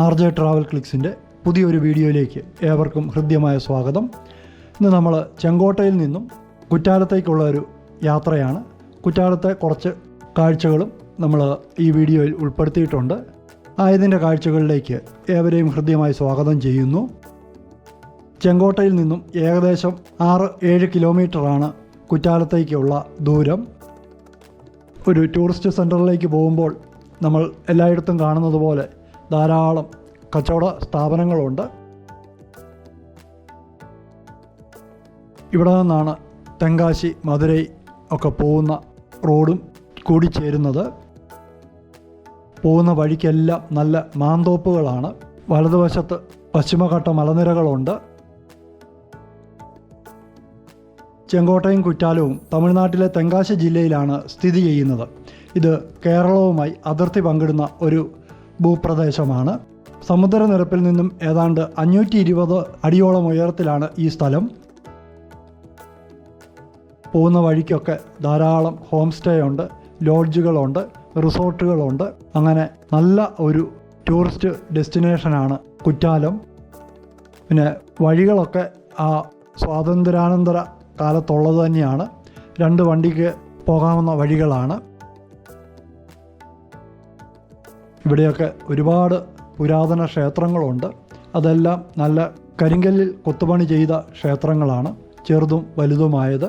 R J travel ക്ലിക്സിന്റെ പുതിയൊരു വീഡിയോയിലേക്ക് ഏവർക്കും ഹൃദ്യമായ സ്വാഗതം. ഇന്ന് നമ്മൾ ചെങ്കോട്ടയിൽ നിന്നും കുറ്റാലത്തേക്കുള്ള ഒരു യാത്രയാണ്. കുറ്റാലത്തെ കുറച്ച് കാഴ്ചകളും നമ്മൾ ഈ വീഡിയോയിൽ ഉൾപ്പെടുത്തിയിട്ടുണ്ട്. ആയതിന്റെ കാഴ്ചകളിലേക്ക് ഏവരെയും ഹൃദ്യമായി സ്വാഗതം ചെയ്യുന്നു. ചെങ്കോട്ടയിൽ നിന്നും ഏകദേശം ആറ് ഏഴ് കിലോമീറ്ററാണ് കുറ്റാലത്തേക്കുള്ള ദൂരം. ഒരു ടൂറിസ്റ്റ് സെന്ററിലേക്ക് പോകുമ്പോൾ നമ്മൾ എല്ലായിടത്തും കാണുന്നത് പോലെ ധാരാളം കച്ചവട സ്ഥാപനങ്ങളുണ്ട്. ഇവിടെ നിന്നാണ് തെങ്കാശി മധുരൈ ഒക്കെ പോകുന്ന റോഡും കൂടി ചേരുന്നത്. പോകുന്ന വഴിക്കെല്ലാം നല്ല മാന്തോപ്പുകളാണ്. വലതുവശത്ത് പശ്ചിമഘട്ട മലനിരകളുണ്ട്. ചെങ്കോട്ടയും കുറ്റാലവും തമിഴ്നാട്ടിലെ തെങ്കാശി ജില്ലയിലാണ് സ്ഥിതി ചെയ്യുന്നത്. ഇത് കേരളവുമായി അതിർത്തി പങ്കിടുന്ന ഒരു ഭൂപ്രദേശമാണ്. സമുദ്രനിരപ്പിൽ നിന്നും ഏതാണ്ട് അഞ്ഞൂറ്റി ഇരുപത് അടിയോളം ഉയരത്തിലാണ് ഈ സ്ഥലം. പോകുന്ന വഴിക്കൊക്കെ ധാരാളം ഹോം സ്റ്റേ ഉണ്ട് ലോഡ്ജുകളുണ്ട് റിസോർട്ടുകളുണ്ട്. അങ്ങനെ നല്ല ഒരു ടൂറിസ്റ്റ് ഡെസ്റ്റിനേഷനാണ് കുറ്റാലം. പിന്നെ വഴികളൊക്കെ ആ സ്വാതന്ത്ര്യാനന്തര കാലത്തുള്ളത് തന്നെയാണ്. രണ്ട് വണ്ടിക്ക് പോകാവുന്ന വഴികളാണ്. ഇവിടെയൊക്കെ ഒരുപാട് പുരാതന ക്ഷേത്രങ്ങളുണ്ട്. അതെല്ലാം നല്ല കരിങ്കല്ലിൽ കൊത്തുപണി ചെയ്ത ക്ഷേത്രങ്ങളാണ്. ചെറുതും വലുതുമായത്.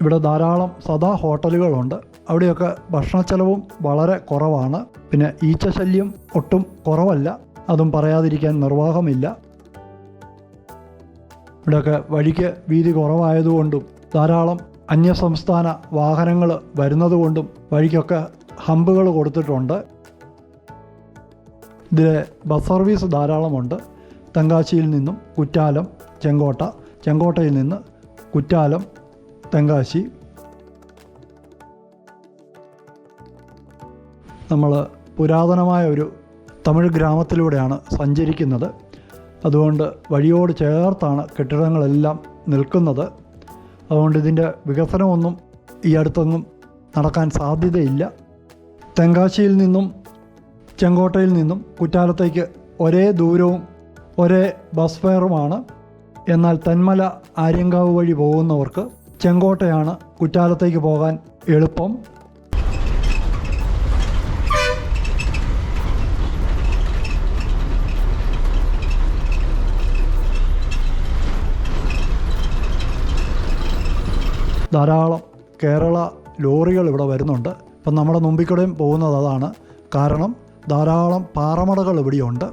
ഇവിടെ ധാരാളം സദാ ഹോട്ടലുകളുണ്ട്. അവിടെയൊക്കെ ഭക്ഷണച്ചെലവും വളരെ കുറവാണ്. പിന്നെ ഈച്ചശല്യം ഒട്ടും കുറവല്ല. അതും പറയാതിരിക്കാൻ നിർവാഹമില്ല. ഇവിടെയൊക്കെ വഴിക്ക് വീതി കുറവായതുകൊണ്ടും ധാരാളം അന്യസംസ്ഥാന വാഹനങ്ങൾ വരുന്നതുകൊണ്ടും വഴിക്കൊക്കെ ഹമ്പുകൾ കൊടുത്തിട്ടുണ്ട്. ഇതിലെ ബസ് സർവീസ് ധാരാളമുണ്ട്. തെങ്കാശിയിൽ നിന്നും കുറ്റാലം ചെങ്കോട്ട ചെങ്കോട്ടയിൽ നിന്ന് കുറ്റാലം തെങ്കാശി. നമ്മൾ പുരാതനമായ ഒരു തമിഴ് ഗ്രാമത്തിലൂടെയാണ് സഞ്ചരിക്കുന്നത്. അതുകൊണ്ട് വഴിയോട് ചേർത്താണ് കെട്ടിടങ്ങളെല്ലാം നിൽക്കുന്നത്. അതുകൊണ്ട് ഇതിന്റെ വികസനമൊന്നും ഈ അടുത്തൊന്നും നടക്കാൻ സാധ്യതയില്ല. തെങ്കാശിയിൽ നിന്നും ചെങ്കോട്ടയിൽ നിന്നും കുറ്റാലത്തേക്ക് ഒരേ ദൂരവും ഒരേ ബസ് ഫെയറുമാണ് എന്നാൽ തന്മല ആര്യങ്കാവ് വഴി പോകുന്നവർക്ക് ചെങ്കോട്ടയാണ് കുറ്റാലത്തേക്ക് പോകാൻ എളുപ്പം. ധാരാളം കേരള ലോറികൾ ഇവിടെ വരുന്നുണ്ട്. ഇപ്പം നമ്മുടെ മുമ്പിക്കൂടെയും പോകുന്നത് അതാണ്. കാരണം ധാരാളം പാറമടകൾ ഇവിടെയുണ്ട്.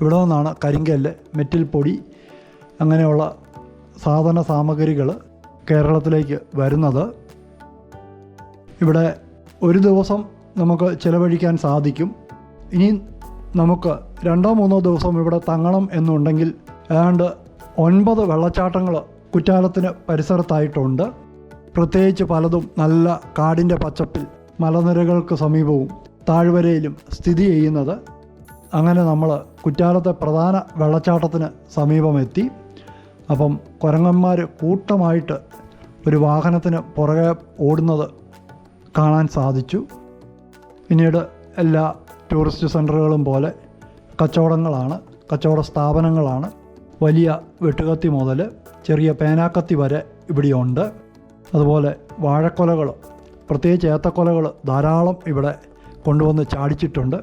ഇവിടെ നിന്നാണ് കരിങ്കല്ല് മെറ്റിൽ പൊടി അങ്ങനെയുള്ള സാധന സാമഗ്രികൾ കേരളത്തിലേക്ക് വരുന്നത്. ഇവിടെ ഒരു ദിവസം നമുക്ക് ചിലവഴിക്കാൻ സാധിക്കും. ഇനി നമുക്ക് രണ്ടോ മൂന്നോ ദിവസം ഇവിടെ തങ്ങണം എന്നുണ്ടെങ്കിൽ ഏതാണ്ട് ഒൻപത് വെള്ളച്ചാട്ടങ്ങൾ കുറ്റാലത്തിന് പരിസരത്തായിട്ടുണ്ട്. പ്രത്യേകിച്ച് പലതും നല്ല കാടിന്റെ പച്ചപ്പിൽ മലനിരകൾക്ക് സമീപവും താഴ്വരയിലും സ്ഥിതി ചെയ്യുന്നത്. അങ്ങനെ നമ്മൾ കുറ്റാലത്തെ പ്രധാന വെള്ളച്ചാട്ടത്തിന് സമീപമെത്തി. അപ്പം കുരങ്ങന്മാർ കൂട്ടമായിട്ട് ഒരു വാഹനത്തിന് പുറകെ ഓടുന്നത് കാണാൻ സാധിച്ചു. പിന്നീട് എല്ലാ ടൂറിസ്റ്റ് സെന്ററുകളും പോലെ കച്ചവടങ്ങളാണ് കച്ചവട സ്ഥാപനങ്ങളാണ് വലിയ വെട്ടുകത്തി മുതൽ ചെറിയ പേനാക്കത്തി വരെ ഇവിടെയുണ്ട്. അതുപോലെ വാഴക്കൊലകൾ പ്രത്യേകിച്ച് ഏത്തക്കൊലകൾ ധാരാളം ഇവിടെ കൊണ്ടുവന്ന് ചാടിച്ചിട്ടുണ്ട്.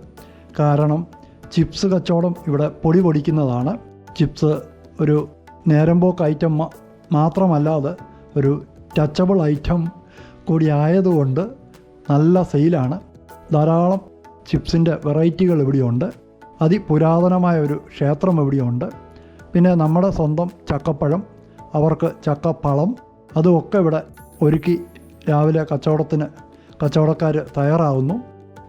കാരണം ചിപ്സ് കച്ചവടം ഇവിടെ പൊടി പൊടിക്കുന്നതാണ്. ചിപ്സ് ഒരു നേരമ്പോക്ക് ഐറ്റം മാത്രമല്ലാതെ ഒരു ടച്ചബിൾ ഐറ്റം കൂടി ആയതുകൊണ്ട് നല്ല സെയിലാണ്. ധാരാളം ചിപ്സിന്റെ വെറൈറ്റികൾ ഇവിടെയുണ്ട്. അതിപുരാതനമായ ഒരു ക്ഷേത്രം ഇവിടെയുണ്ട്. പിന്നെ നമ്മുടെ സ്വന്തം ചക്കപ്പഴം അവർക്ക് ചക്കപ്പളം അതുമൊക്കെ ഇവിടെ ഒരുക്കി രാവിലെ കച്ചവടത്തിന് കച്ചവടക്കാർ തയ്യാറാവുന്നു.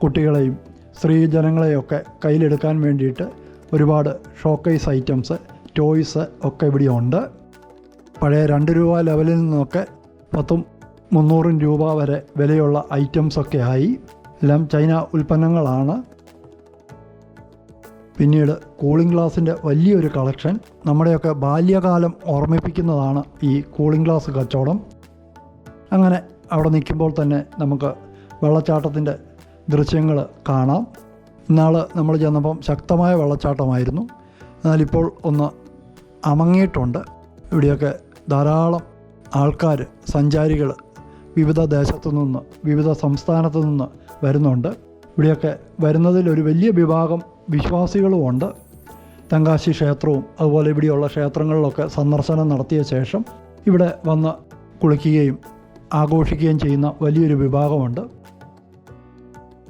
കുട്ടികളെയും സ്ത്രീജനങ്ങളെയൊക്കെ കയ്യിലെടുക്കാൻ വേണ്ടിയിട്ട് ഒരുപാട് ഷോക്കേസ് ഐറ്റംസ് ടോയ്സ് ഒക്കെ ഇവിടെ ഉണ്ട് പഴയ രണ്ട് രൂപ ലെവലിൽ നിന്നൊക്കെ പത്തും മുന്നൂറും രൂപ വരെ വിലയുള്ള ഐറ്റംസൊക്കെ ആയി. എല്ലാം ചൈന ഉൽപ്പന്നങ്ങളാണ്. പിന്നീട് കൂളിംഗ് ഗ്ലാസിന്റെ വലിയൊരു കളക്ഷൻ നമ്മുടെയൊക്കെ ബാല്യകാലം ഓർമ്മിപ്പിക്കുന്നതാണ് ഈ കൂളിംഗ് ഗ്ലാസ് കച്ചവടം. അങ്ങനെ അവിടെ നിൽക്കുമ്പോൾ തന്നെ നമുക്ക് വെള്ളച്ചാട്ടത്തിന്റെ ദൃശ്യങ്ങൾ കാണാം. ഇന്നാൾ നമ്മൾ ചെന്നപ്പം ശക്തമായ വെള്ളച്ചാട്ടമായിരുന്നു. എന്നാലിപ്പോൾ ഒന്ന് അമങ്ങിയിട്ടുണ്ട്. ഇവിടെയൊക്കെ ധാരാളം ആൾക്കാർ സഞ്ചാരികൾ വിവിധ ദേശത്തു നിന്ന് വിവിധ സംസ്ഥാനത്തു നിന്ന് വരുന്നുണ്ട്. ഇവിടെയൊക്കെ വരുന്നതിൽ ഒരു വലിയ വിഭാഗം വിശ്വാസികളുമുണ്ട് തങ്കാശി ക്ഷേത്രവും അതുപോലെ ഇവിടെയുള്ള ക്ഷേത്രങ്ങളിലൊക്കെ സന്ദർശനം നടത്തിയ ശേഷം ഇവിടെ വന്ന് കുളിക്കുകയും ആഘോഷിക്കുകയും ചെയ്യുന്ന വലിയൊരു വിഭാഗമുണ്ട്.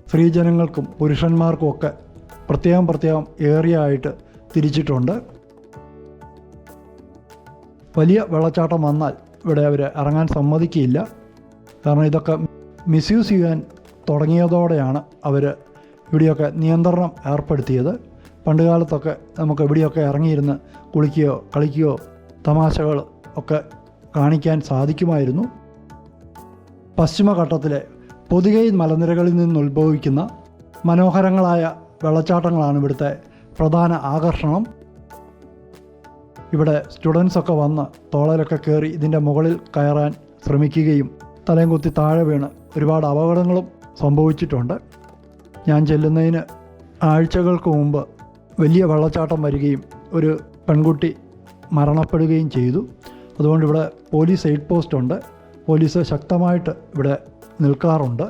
സ്ത്രീജനങ്ങൾക്കും പുരുഷന്മാർക്കുമൊക്കെ പ്രത്യേകം പ്രത്യേകം ഏറിയ ആയിട്ട് തിരിച്ചിട്ടുണ്ട്. വലിയ വെള്ളച്ചാട്ടം വന്നാൽ ഇവിടെ അവർ ഇറങ്ങാൻ സമ്മതിക്കില്ല കാരണം ഇതൊക്കെ മിസ്യൂസ് ചെയ്യാൻ തുടങ്ങിയതോടെയാണ് അവർ ഇവിടെയൊക്കെ നിയന്ത്രണം ഏർപ്പെടുത്തിയത്. പണ്ടുകാലത്തൊക്കെ നമുക്ക് ഇവിടെയൊക്കെ ഇറങ്ങിയിരുന്ന് കുളിക്കുകയോ കളിക്കുകയോ തമാശകൾ ഒക്കെ കാണിക്കാൻ സാധിക്കുമായിരുന്നു. പശ്ചിമഘട്ടത്തിലെ പൊതികൈ മലനിരകളിൽ നിന്ന് നിന്നുത്ഭവിക്കുന്ന മനോഹരങ്ങളായ വെള്ളച്ചാട്ടങ്ങളാണ് ഇവിടുത്തെ പ്രധാന ആകർഷണം. ഇവിടെ സ്റ്റുഡൻസൊക്കെ വന്ന് തോളയിലൊക്കെ കയറി ഇതിന്റെ മുകളിൽ കയറാൻ ശ്രമിക്കുകയും തലയും കുത്തി താഴെ വീണ് ഒരുപാട് അപകടങ്ങളും സംഭവിച്ചിട്ടുണ്ട്. ഞാൻ ചെല്ലുന്നതിന് ആഴ്ചകൾക്ക് മുമ്പ് വലിയ വെള്ളച്ചാട്ടം വരികയും ഒരു പെൺകുട്ടി മരണപ്പെടുകയും ചെയ്തു. അതുകൊണ്ട് ഇവിടെ പോലീസ് എയ്ഡ് പോസ്റ്റ് ഉണ്ട്. പോലീസ് ശക്തമായിട്ട് ഇവിടെ നിൽക്കാറുണ്ട്.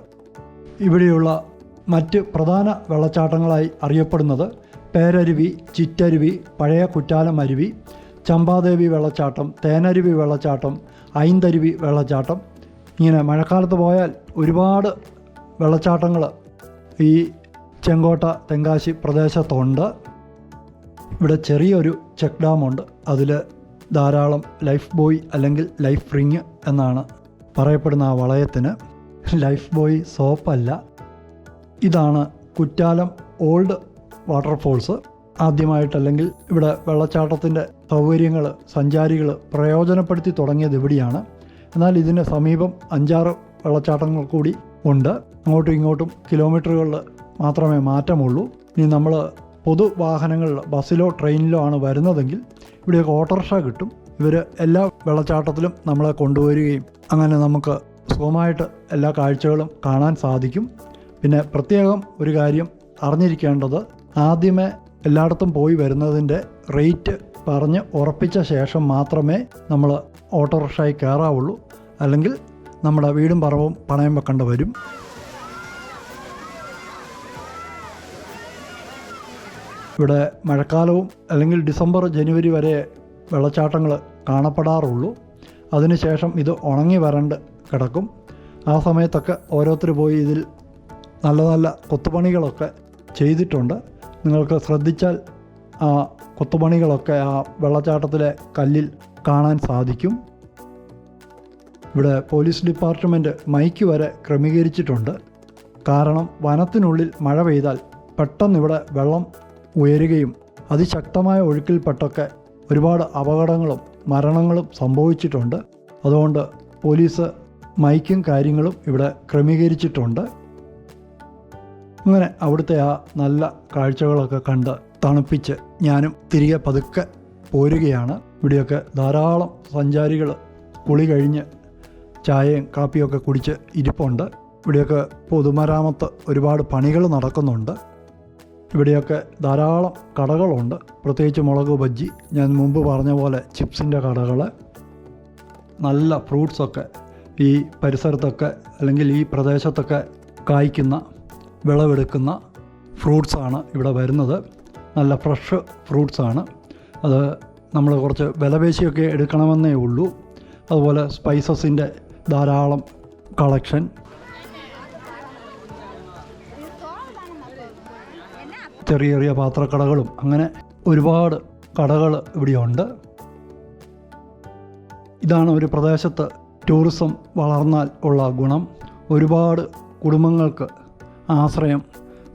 ഇവിടെയുള്ള മറ്റ് പ്രധാന വെള്ളച്ചാട്ടങ്ങളായി അറിയപ്പെടുന്നത് പേരരുവി ചിറ്റരുവി പഴയ കുറ്റാലം അരുവി ചമ്പാദേവി വെള്ളച്ചാട്ടം തേനരുവി വെള്ളച്ചാട്ടം ഐന്തരുവി വെള്ളച്ചാട്ടം. ഇങ്ങനെ മഴക്കാലത്ത് പോയാൽ ഒരുപാട് വെള്ളച്ചാട്ടങ്ങൾ ഈ ചെങ്കോട്ട തെങ്കാശി പ്രദേശത്തുണ്ട്. ഇവിടെ ചെറിയൊരു ചെക്ക് ഡാമുണ്ട്. അതിൽ ധാരാളം ലൈഫ് ബോയ് അല്ലെങ്കിൽ ലൈഫ് റിങ് എന്നാണ് പറയപ്പെടുന്ന ആ വളയത്തിന് ലൈഫ് ബോയ് സോപ്പല്ല ഇതാണ് കുറ്റാലം ഓൾഡ് വാട്ടർഫോൾസ്. ആദ്യമായിട്ടല്ലെങ്കിൽ ഇവിടെ വെള്ളച്ചാട്ടത്തിന്റെ സൗകര്യങ്ങൾ സഞ്ചാരികൾ പ്രയോജനപ്പെടുത്തി തുടങ്ങിയത് ഇവിടെയാണ്. എന്നാൽ ഇതിന് സമീപം അഞ്ചാറ് വെള്ളച്ചാട്ടങ്ങൾ കൂടി ഉണ്ട്. അങ്ങോട്ടും ഇങ്ങോട്ടും കിലോമീറ്ററുകളിൽ മാത്രമേ മാറ്റമുള്ളൂ. ഇനി നമ്മൾ പൊതുവാഹനങ്ങളിൽ ബസ്സിലോ ട്രെയിനിലോ ആണ് വരുന്നതെങ്കിൽ ഇവിടെയൊക്കെ ഓട്ടോറിക്ഷ കിട്ടും. ഇവർ എല്ലാ വെള്ളച്ചാട്ടത്തിലും നമ്മളെ കൊണ്ടുവരികയും അങ്ങനെ നമുക്ക് സുഖമായിട്ട് എല്ലാ കാഴ്ചകളും കാണാൻ സാധിക്കും. പിന്നെ പ്രത്യേകം ഒരു കാര്യം അറിഞ്ഞിരിക്കേണ്ടത് ആദ്യമേ എല്ലായിടത്തും പോയി വരുന്നതിന്റെ റേറ്റ് പറഞ്ഞ് ഉറപ്പിച്ച ശേഷം മാത്രമേ നമ്മൾ ഓട്ടോറിക്ഷയിൽ കയറാവുള്ളൂ. അല്ലെങ്കിൽ നമ്മുടെ വീടും പറവും പണയം വെക്കേണ്ടി വരും. ഇവിടെ മഴക്കാലവും അല്ലെങ്കിൽ ഡിസംബർ ജനുവരി വരെ വെള്ളച്ചാട്ടങ്ങൾ കാണപ്പെടാറുള്ളൂ. അതിനുശേഷം ഇത് ഉണങ്ങി വരണ്ട് കിടക്കും. ആ സമയത്തൊക്കെ ഓരോരുത്തർ പോയി ഇതിൽ നല്ല നല്ല കൊത്തുപണികളൊക്കെ ചെയ്തിട്ടുണ്ട്. നിങ്ങൾക്ക് ശ്രദ്ധിച്ചാൽ ആ കൊത്തുപണികളൊക്കെ ആ വെള്ളച്ചാട്ടത്തിലെ കല്ലിൽ കാണാൻ സാധിക്കും. ഇവിടെ പോലീസ് ഡിപ്പാർട്ട്മെന്റ് മൈക്ക് വരെ ക്രമീകരിച്ചിട്ടുണ്ട്. കാരണം വനത്തിനുള്ളിൽ മഴ പെയ്താൽ പെട്ടെന്ന് ഇവിടെ വെള്ളം ഉയരുകയും അതിശക്തമായ ഒഴുക്കിൽപ്പെട്ടൊക്കെ ഒരുപാട് അപകടങ്ങളും മരണങ്ങളും സംഭവിച്ചിട്ടുണ്ട്. അതുകൊണ്ട് പോലീസ് മൈക്കും കാര്യങ്ങളും ഇവിടെ ക്രമീകരിച്ചിട്ടുണ്ട്. അങ്ങനെ അവിടുത്തെ ആ നല്ല കാഴ്ചകളൊക്കെ കണ്ട് തണുപ്പിച്ച് ഞാനും തിരികെ പതുക്കെ പോരുകയാണ്. ഇവിടെയൊക്കെ ധാരാളം സഞ്ചാരികൾ കുളി കഴിഞ്ഞ് ചായയും കാപ്പിയൊക്കെ കുടിച്ച് ഇരിപ്പുണ്ട്. ഇവിടെയൊക്കെ പൊതുമരാമത്ത് ഒരുപാട് പണികൾ നടക്കുന്നുണ്ട്. ഇവിടെയൊക്കെ ധാരാളം കടകളുണ്ട്. പ്രത്യേകിച്ച് മുളക് ബജ്ജി. ഞാൻ മുമ്പ് പറഞ്ഞ പോലെ ചിപ്സിന്റെ കടകൾ നല്ല ഫ്രൂട്ട്സൊക്കെ ഈ പരിസരത്തൊക്കെ അല്ലെങ്കിൽ ഈ പ്രദേശത്തൊക്കെ കായ്ക്കുന്ന വിളവെടുക്കുന്ന ഫ്രൂട്ട്സാണ് ഇവിടെ വരുന്നത്. നല്ല ഫ്രഷ് ഫ്രൂട്ട്സാണ് അത് നമ്മൾ കുറച്ച് വിലപേശിയൊക്കെ എടുക്കണമെന്നേ ഉള്ളൂ. അതുപോലെ സ്പൈസസിന്റെ ധാരാളം കളക്ഷൻ ചെറിയ ചെറിയ പാത്രക്കടകളും അങ്ങനെ ഒരുപാട് കടകൾ ഇവിടെയുണ്ട്. ഇതാണ് ഒരു പ്രദേശത്ത് ടൂറിസം വളർന്നാൽ ഉള്ള ഗുണം. ഒരുപാട് കുടുംബങ്ങൾക്ക് ആശ്രയം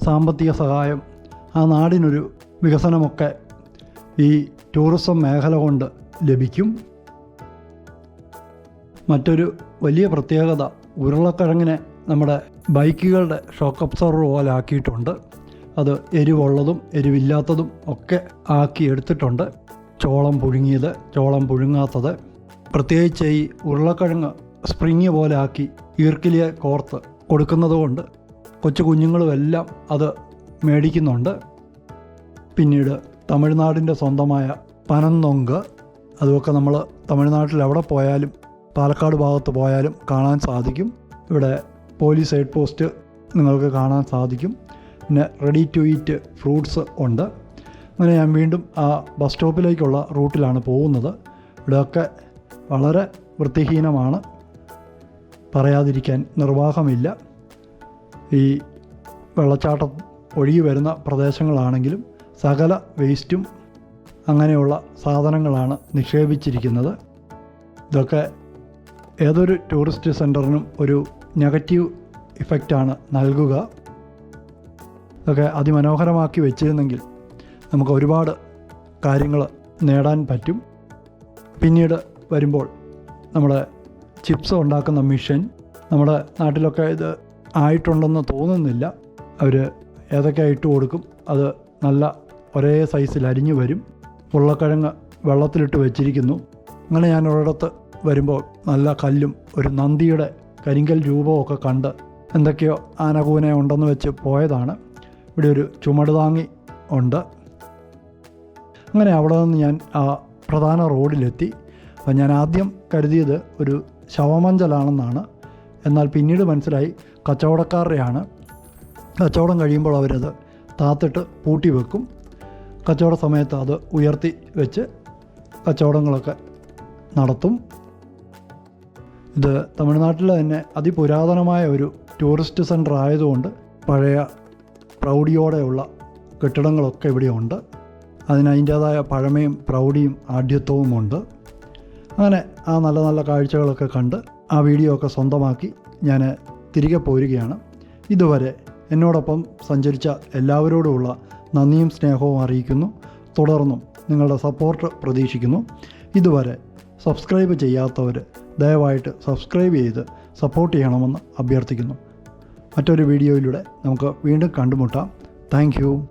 സാമ്പത്തിക സഹായം ആ നാടിനൊരു വികസനമൊക്കെ ഈ ടൂറിസം മേഖല കൊണ്ട് ലഭിക്കും. മറ്റൊരു വലിയ പ്രത്യേകത ഉരുളക്കിഴങ്ങിനെ നമ്മുടെ ബൈക്കുകളുടെ ഷോക്ക് അബ്സർവർ പോലെ ആക്കിയിട്ടുണ്ട് അത് എരിവുള്ളതും എരിവില്ലാത്തതും ഒക്കെ ആക്കി എടുത്തിട്ടുണ്ട്. ചോളം പുഴുങ്ങിയത് ചോളം പുഴുങ്ങാത്തത്. പ്രത്യേകിച്ച് ഈ ഉരുളക്കിഴങ്ങ് സ്പ്രിങ് പോലെ ആക്കി ഈർക്കിലിയെ കോർത്ത് കൊടുക്കുന്നതുകൊണ്ട് കൊച്ചു കുഞ്ഞുങ്ങളുമെല്ലാം അത് മേടിക്കുന്നുണ്ട്. പിന്നീട് തമിഴ്നാടിന്റെ സ്വന്തമായ പനന്നൊങ്ക്. അതുമൊക്കെ നമ്മൾ തമിഴ്നാട്ടിൽ എവിടെ പോയാലും പാലക്കാട് ഭാഗത്ത് പോയാലും കാണാൻ സാധിക്കും. ഇവിടെ പോലീസ് ഹെഡ് പോസ്റ്റ് നിങ്ങൾക്ക് കാണാൻ സാധിക്കും. പിന്നെ റെഡി ടു ഈറ്റ് ഫ്രൂട്ട്സ് ഉണ്ട്. അങ്ങനെ ഞാൻ വീണ്ടും ആ ബസ് സ്റ്റോപ്പിലേക്കുള്ള റൂട്ടിലാണ് പോകുന്നത്. ഇവിടെയൊക്കെ വളരെ വൃത്തിഹീനമാണ്. പറയാതിരിക്കാൻ നിർവാഹമില്ല. ഈ വെള്ളച്ചാട്ടം ഒഴുകി വരുന്ന പ്രദേശങ്ങളാണെങ്കിലും സകല വേസ്റ്റും അങ്ങനെയുള്ള സാധനങ്ങളാണ് നിക്ഷേപിച്ചിരിക്കുന്നത്. ഇതൊക്കെ ഏതൊരു ടൂറിസ്റ്റ് സെന്ററിനും ഒരു നെഗറ്റീവ് ഇഫക്റ്റാണ് നൽകുക. ഇതൊക്കെ അതിമനോഹരമാക്കി വെച്ചിരുന്നെങ്കിൽ നമുക്ക് ഒരുപാട് കാര്യങ്ങൾ നേടാൻ പറ്റും. പിന്നീട് വരുമ്പോൾ നമ്മുടെ ചിപ്സ് ഉണ്ടാക്കുന്ന മിഷൻ നമ്മുടെ നാട്ടിലൊക്കെ ഇത് ആയിട്ടുണ്ടെന്ന് തോന്നുന്നില്ല. അവർ ഏതൊക്കെ ഇട്ട് കൊടുക്കും അത് നല്ല ഒരേ സൈസിൽ അരിഞ്ഞു വരും. ഉരുളക്കിഴങ്ങ് വെള്ളത്തിലിട്ട് വെച്ചിരിക്കുന്നു. അങ്ങനെ ഞാൻ ഒരിടത്ത് വരുമ്പോൾ നല്ല കല്ലും ഒരു നന്ദിയുടെ കരിങ്കൽ രൂപമൊക്കെ കണ്ട് എന്തൊക്കെയോ ആനകൂനെ ഉണ്ടെന്ന് വെച്ച് പോയതാണ്. ഇവിടെ ഒരു ചുമട് താങ്ങി ഉണ്ട്. അങ്ങനെ അവിടെ നിന്ന് ഞാൻ ആ പ്രധാന റോഡിലെത്തി. അപ്പം ഞാൻ ആദ്യം കരുതിയത് ഒരു ശവമഞ്ചലാണെന്നാണ്. എന്നാൽ പിന്നീട് മനസ്സിലായി കച്ചവടക്കാരുടെയാണ് കച്ചവടം കഴിയുമ്പോൾ അവരത് താത്തിട്ട് പൂട്ടി വെക്കും. കച്ചവട സമയത്ത് അത് ഉയർത്തി വെച്ച് കച്ചവടങ്ങളൊക്കെ നടത്തും. ഇത് തമിഴ്നാട്ടിലെ തന്നെ അതിപുരാതനമായ ഒരു ടൂറിസ്റ്റ് സെന്റർ ആയതുകൊണ്ട് പഴയ പ്രൗഢിയോടെയുള്ള കെട്ടിടങ്ങളൊക്കെ ഇവിടെയുണ്ട്. അതിന് അതിന്റേതായ പഴമയും പ്രൗഢിയും ആഢ്യത്വവുമുണ്ട്. അങ്ങനെ ആ നല്ല നല്ല കാഴ്ചകളൊക്കെ കണ്ട് ആ വീഡിയോ ഒക്കെ സ്വന്തമാക്കി ഞാൻ തിരികെ പോരുകയാണ്. ഇതുവരെ എന്നോടൊപ്പം സഞ്ചരിച്ച എല്ലാവരോടുമുള്ള നന്ദിയും സ്നേഹവും അറിയിക്കുന്നു. തുടർന്നും നിങ്ങളുടെ സപ്പോർട്ട് പ്രതീക്ഷിക്കുന്നു. ഇതുവരെ സബ്സ്ക്രൈബ് ചെയ്യാത്തവർ ദയവായിട്ട് സബ്സ്ക്രൈബ് ചെയ്ത് സപ്പോർട്ട് ചെയ്യണമെന്ന് അഭ്യർത്ഥിക്കുന്നു. മറ്റൊരു വീഡിയോയിലൂടെ നമുക്ക് വീണ്ടും കണ്ടുമുട്ടാം. താങ്ക്